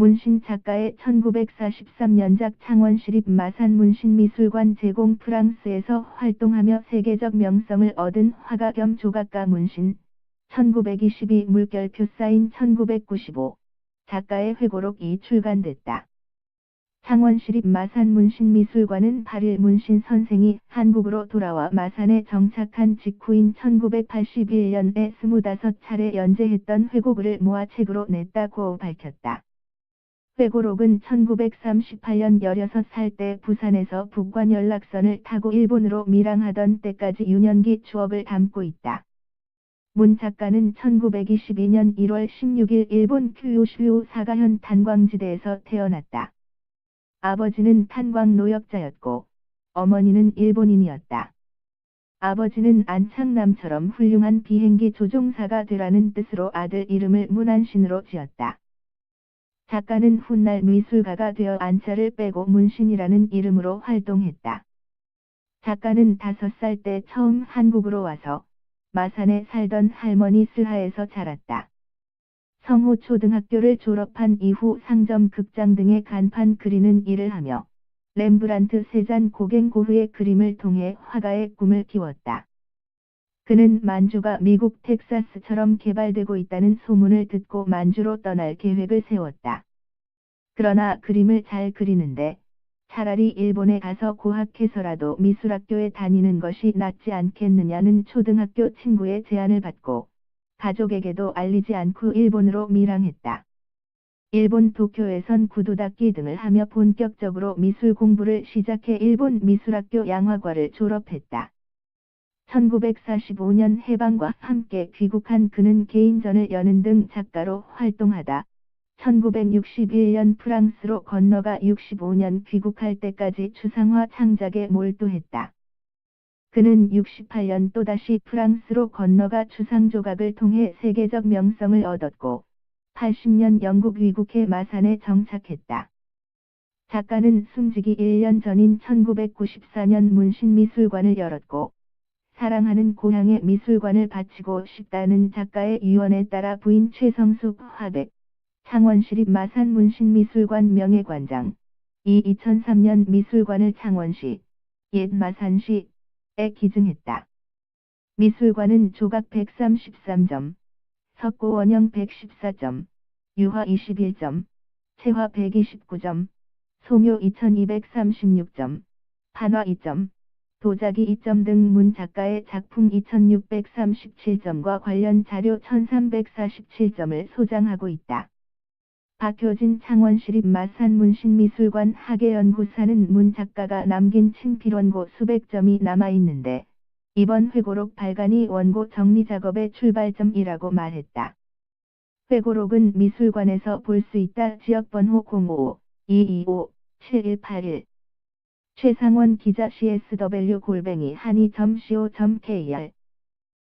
문신 작가의 1943년작 창원시립 마산 문신미술관 제공 프랑스에서 활동하며 세계적 명성을 얻은 화가 겸 조각가 문신 1922 물결표 사인 1995 작가의 회고록이 출간됐다. 창원시립 마산문신미술관은 8일 문신 선생이 한국으로 돌아와 마산에 정착한 직후인 1981년에 25차례 연재했던 회고글을 모아 책으로 냈다고 밝혔다. 회고록은 1938년 16살 때 부산에서 북관 연락선을 타고 일본으로 밀항하던 때까지 유년기 추억을 담고 있다. 문 작가는 1922년 1월 16일 일본 큐요슈 사가현 탄광지대에서 태어났다. 아버지는 탄광 노역자였고 어머니는 일본인이었다. 아버지는 안창남처럼 훌륭한 비행기 조종사가 되라는 뜻으로 아들 이름을 문안신으로 지었다. 작가는 훗날 미술가가 되어 안자를 빼고 문신이라는 이름으로 활동했다. 작가는 다섯 살때 처음 한국으로 와서 마산에 살던 할머니 슬하에서 자랐다. 성호 초등학교를 졸업한 이후 상점 극장 등의 간판 그리는 일을 하며 렘브란트 세잔 고갱 고흐의 그림을 통해 화가의 꿈을 키웠다. 그는 만주가 미국 텍사스처럼 개발되고 있다는 소문을 듣고 만주로 떠날 계획을 세웠다. 그러나 그림을 잘 그리는데 차라리 일본에 가서 고학해서라도 미술학교에 다니는 것이 낫지 않겠느냐는 초등학교 친구의 제안을 받고 가족에게도 알리지 않고 일본으로 밀항했다. 일본 도쿄에선 구두닦기 등을 하며 본격적으로 미술 공부를 시작해 일본 미술학교 양화과를 졸업했다. 1945년 해방과 함께 귀국한 그는 개인전을 여는 등 작가로 활동하다 1961년 프랑스로 건너가 65년 귀국할 때까지 추상화 창작에 몰두했다. 그는 68년 또다시 프랑스로 건너가 추상 조각을 통해 세계적 명성을 얻었고 80년 영국 귀국해 마산에 정착했다. 작가는 숨지기 1년 전인 1994년 문신미술관을 열었고 사랑하는 고향의 미술관을 바치고 싶다는 작가의 유언에 따라 부인 최성숙 화백 창원시립 마산문신미술관 명예관장, 이 2003년 미술관을 창원시, 옛 마산시에 기증했다. 미술관은 조각 133점, 석고 원형 114점, 유화 21점, 체화 129점, 소묘 2236점, 판화 2점, 도자기 2점 등 문 작가의 작품 2637점과 관련 자료 1347점을 소장하고 있다. 박효진 창원시립 마산문신미술관 학예연구사는 문 작가가 남긴 친필원고 수백 점이 남아있는데 이번 회고록 발간이 원고 정리 작업의 출발점이라고 말했다. 회고록은 미술관에서 볼 수 있다 지역번호 055-225-7181 최상원 기자 csw 골뱅이 한이.co.kr